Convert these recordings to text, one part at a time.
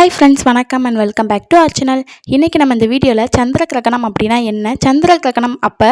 Hi friends வணக்கம் and welcome back to our channel இன்றைக்கி நம்ம இந்த வீடியோவில் சந்திர கிரகணம் அப்படின்னா என்ன? சந்திர கிரகணம் அப்போ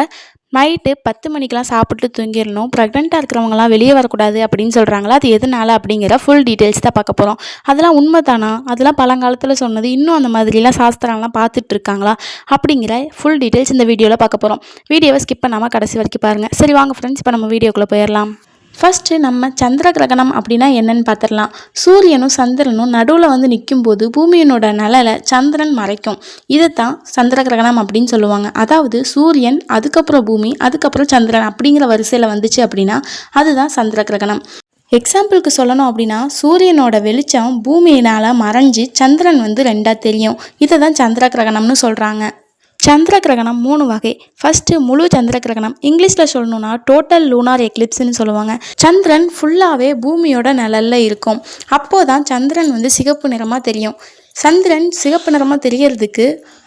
நைட்டு பத்து மணிக்கெலாம் சாப்பிட்டு தூங்கிடணும். ப்ரெக்னெண்ட்டாக இருக்கிறவங்களாம் வெளியே வரக்கூடாது அப்படின்னு சொல்கிறாங்களா அது எதனால அப்படிங்கிற ஃபுல் டீட்டெயில்ஸ் தான் பார்க்க போகிறோம் அதெல்லாம் உண்மை தானா அதெல்லாம் பழங்காலத்தில் சொன்னது. இன்னும் அந்த மாதிரிலாம் சாஸ்திரம்லாம் பார்த்துட்டு இருக்காங்களா? அப்படிங்கிற ஃபுல் டீட்டெயில்ஸ் இந்த வீடியோவில் பார்க்க போகிறோம் வீடியோவை ஸ்கிப் பண்ணாமல் கடைசி வரைக்கும் பாருங்கள் சரி வாங்க ஃப்ரெண்ட்ஸ் இப்போ நம்ம வீடியோக்குள்ளே போயிடலாம். ஃபஸ்ட்டு நம்ம சந்திர கிரகணம் அப்படின்னா என்னன்னு பார்த்துடலாம். சூரியனும் சந்திரனும் நடுவில் வந்து நிற்கும்போது பூமியினோட நிழலை சந்திரன் மறைக்கும். இதைத்தான் சந்திர கிரகணம் அப்படின்னு சொல்லுவாங்க. அதாவது சூரியன் அதுக்கப்புறம் பூமி அதுக்கப்புறம் சந்திரன் அப்படிங்கிற வரிசையில் வந்துச்சு அப்படின்னா அதுதான் சந்திர கிரகணம் எக்ஸாம்பிளுக்கு சொல்லணும் அப்படின்னா சூரியனோட வெளிச்சம் பூமியினால் மறைஞ்சு சந்திரன் வந்து ரெண்டாக தெரியும். இதை தான் சந்திர கிரகணம்னு சொல்கிறாங்க சந்திர கிரகணம் மூணு வகை. ஃபஸ்ட்டு முழு சந்திர கிரகணம் இங்கிலீஷில் சொல்லணும்னா டோட்டல் லூனார் எக்லிப்ஸ்னு சொல்லுவாங்க. சந்திரன் ஃபுல்லாகவே பூமியோட நிழல்ல இருக்கும். அப்போ தான் சந்திரன் வந்து சிகப்பு நிறமாக தெரியும். சந்திரன் சிகப்பு நிறமாக தெரியறதுக்கு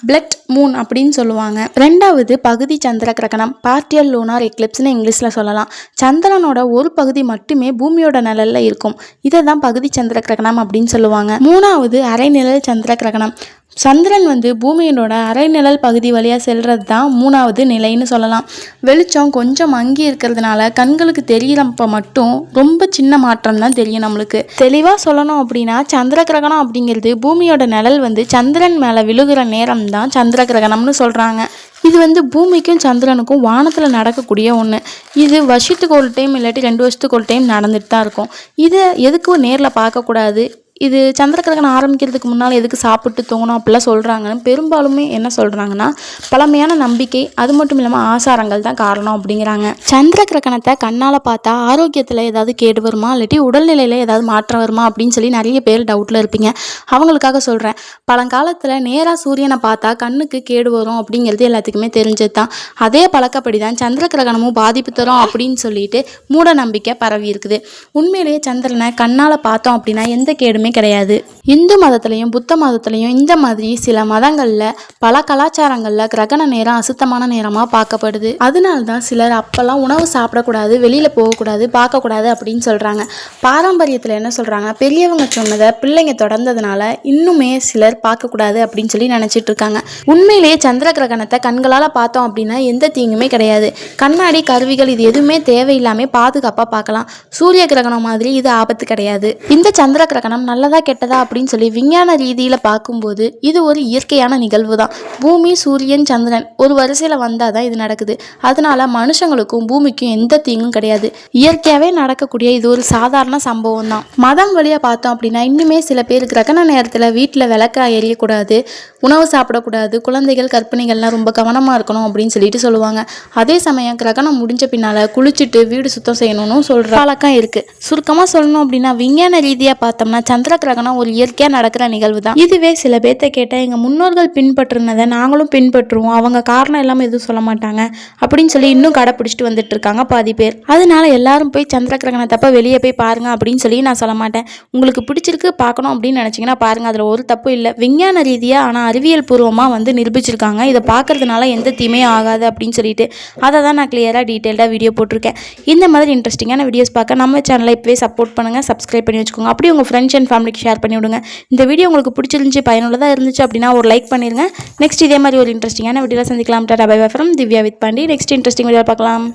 பிளட் மூன் அப்படின்னு சொல்லுவாங்க. ரெண்டாவது பகுதி சந்திர கிரகணம் பார்ட்டியல் லூனார் எக்லிப்ஸ்னு இங்கிலீஷில் சொல்லலாம். சந்திரனோட ஒரு பகுதி மட்டுமே பூமியோட நிழலில் இருக்கும். இதை தான் பகுதி சந்திர கிரகணம் அப்படின்னு சொல்லுவாங்க. மூணாவது அரைநிழல் சந்திர கிரகணம் சந்திரன் வந்து பூமியினோட அரைநிழல் பகுதி வழியாக செல்றது தான் மூணாவது நிலைன்னு சொல்லலாம். வெளிச்சம் கொஞ்சம் மங்கி இருக்கிறதுனால கண்களுக்கு தெரியிறப்ப மட்டும் ரொம்ப சின்ன மாற்றம் தான் தெரியும் நம்மளுக்கு. தெளிவாக சொல்லணும் அப்படின்னா சந்திர கிரகணம் அப்படிங்கிறது பூமியோட நிழல் வந்து சந்திரன் மேலே விழுகிற நேரம் தான் சந்திர கிரகணம்னு சொல்கிறாங்க இது வந்து பூமிக்கும் சந்திரனுக்கும் வானத்தில் நடக்கக்கூடிய ஒன்று இது வருஷத்துக்கு ஒரு டைம் இல்லாட்டி ரெண்டு வருஷத்துக்கு ஒரு டைம் நடந்துட்டு தான் இருக்கும். இதை எதுக்கும் நேரில் பார்க்கக்கூடாது. இது சந்திர கிரகணம் ஆரம்பிக்கிறதுக்கு முன்னால் எதுக்கு சாப்பிட்டு தூங்கணும் அப்படிலாம் சொல்கிறாங்கன்னு பெரும்பாலுமே என்ன சொல்கிறாங்கன்னா பழமையான நம்பிக்கை அது மட்டும் இல்லாமல் ஆசாரங்கள் தான் காரணம் அப்படிங்கிறாங்க. சந்திர கிரகணத்தை கண்ணால் பார்த்தா ஆரோக்கியத்தில் ஏதாவது கேடு வருமா? இல்லாட்டி உடல்நிலையில் ஏதாவது மாற்றம் வருமா? அப்படின்னு சொல்லி நிறைய பேர் டவுட்டில் இருப்பீங்க. அவங்களுக்காக சொல்கிறேன் பழங்காலத்தில் நேராக சூரியனை பார்த்தா கண்ணுக்கு கேடு வரும் அப்படிங்கிறது எல்லாத்துக்குமே தெரிஞ்சது தான் அதே பழக்கப்படி தான் சந்திர கிரகணமும் பாதிப்பு தரும் அப்படின்னு சொல்லிட்டு மூட நம்பிக்கை பரவி இருக்குது. உண்மையிலேயே சந்திரனை கண்ணால் பார்த்தோம் அப்படின்னா எந்த கேடுமே கிடையாது. இந்து மதத்துலேயும் புத்த மதத்துலேயும் இந்த மாதிரி சில மதங்களில் பல கலாச்சாரங்களில் கிரகண நேரம் அசுத்தமான நேரமாக பார்க்கப்படுது. அதனால தான் சிலர் அப்போல்லாம் உணவு சாப்பிடக்கூடாது வெளியில் போகக்கூடாது பார்க்கக்கூடாது அப்படின்னு சொல்கிறாங்க பாரம்பரியத்தில் என்ன சொல்கிறாங்க பெரியவங்க சொன்னதை பிள்ளைங்க தொடர்ந்ததுனால இன்னுமே சிலர் பார்க்கக்கூடாது அப்படின்னு சொல்லி நினச்சிட்டு இருக்காங்க. உண்மையிலேயே சந்திர கிரகணத்தை கண்களால் பார்த்தோம் அப்படின்னா எந்த தீங்குமே கிடையாது. கண்ணாடி கருவிகள் இது எதுவுமே தேவையில்லாமல் பாதுகாப்பாக பார்க்கலாம். சூரிய கிரகணம் மாதிரி இது ஆபத்து கிடையாது. இந்த சந்திர கிரகணம் நல்லதா கெட்டதா அப்படின்னு சொல்லி விஞ்ஞான ரீதியில் பார்க்கும்போது இது ஒரு இயற்கையான நிகழ்வு தான் பூமி சூரியன் சந்திரன் ஒரு வரிசையில் வந்தால் தான் இது நடக்குது. அதனால மனுஷங்களுக்கும் பூமிக்கும் எந்த தீங்கும் கிடையாது. இயற்கையாகவே நடக்கக்கூடிய இது ஒரு சாதாரண சம்பவம் தான் மதம் வழியாக பார்த்தோம் அப்படின்னா இன்னுமே சில பேர் கிரகண நேரத்தில் வீட்டில் விளக்க எரியக்கூடாது உணவு சாப்பிடக்கூடாது குழந்தைகள் கற்பிணிகள்லாம் ரொம்ப கவனமாக இருக்கணும் அப்படின்னு சொல்லிட்டு சொல்லுவாங்க. அதே சமயம் கிரகணம் முடிஞ்ச பின்னால் குளிச்சுட்டு வீடு சுத்தம் செய்யணும்னு சொல்கிற வழக்கம் இருக்குது சுருக்கமாக சொல்லணும் அப்படின்னா விஞ்ஞான ரீதியாக பார்த்தோம்னா சந்திர சந்திர கிரகணம் ஒரு இயற்கையாக நடக்கிற நிகழ்வு தான் இதுவே சில பேர்த்த கேட்டால் எங்கள் முன்னோர்கள் பின்பற்றினதை நாங்களும் பின்பற்றுவோம். அவங்க காரணம் இல்லாமல் எதுவும் சொல்ல மாட்டாங்க. அப்படின்னு சொல்லி இன்னும் கடைப்பிடிச்சிட்டு வந்துட்டு இருக்காங்க பாதி பேர். அதனால எல்லாரும் போய் சந்திர கிரகணத்தப்ப வெளியே போய் பாருங்க அப்படின்னு சொல்லி நான் சொல்ல மாட்டேன். உங்களுக்கு பிடிச்சிருக்கு பார்க்கணும் அப்படின்னு நினச்சிங்கன்னா பாருங்க. அதில் ஒரு தப்பு இல்லை. விஞ்ஞான ரீதியாக ஆனால் அறிவியல் பூர்வமாக வந்து நிரூபிச்சிருக்காங்க. இதை பார்க்கறதுனால எந்த தீமையும் ஆகாது அப்படின்னு சொல்லிட்டு அதை தான் நான் கிளியராக டீட்டெயில்டாக வீடியோ போட்டிருக்கேன். இந்த மாதிரி இன்ட்ரெஸ்டிங்கான வீடியோஸ் பார்க்க நம்ம சேனலை இப்போவே சப்போர்ட் பண்ணுங்கள் சப்ஸ்கிரைப் பண்ணி வச்சுக்கோங்க. அப்படி உங்கள் ஃப்ரெண்ட்ஸ் அண்ட் ஃபேமிலிக்கு ஷேர் பண்ணி விடுங்க. இந்த வீடியோ உங்களுக்கு பிடிச்சிருந்துச்சி பயனுள்ளதாக இருந்துச்சு அப்படின்னா ஒரு லைக் பண்ணிடுங்க நெக்ஸ்ட் இதே மாதிரி ஒரு இன்ட்ரெஸ்டிங்கான வீடியோவில் சந்திக்கலாம். Tata bye from Divya with Pandi next interesting video பார்க்கலாம்.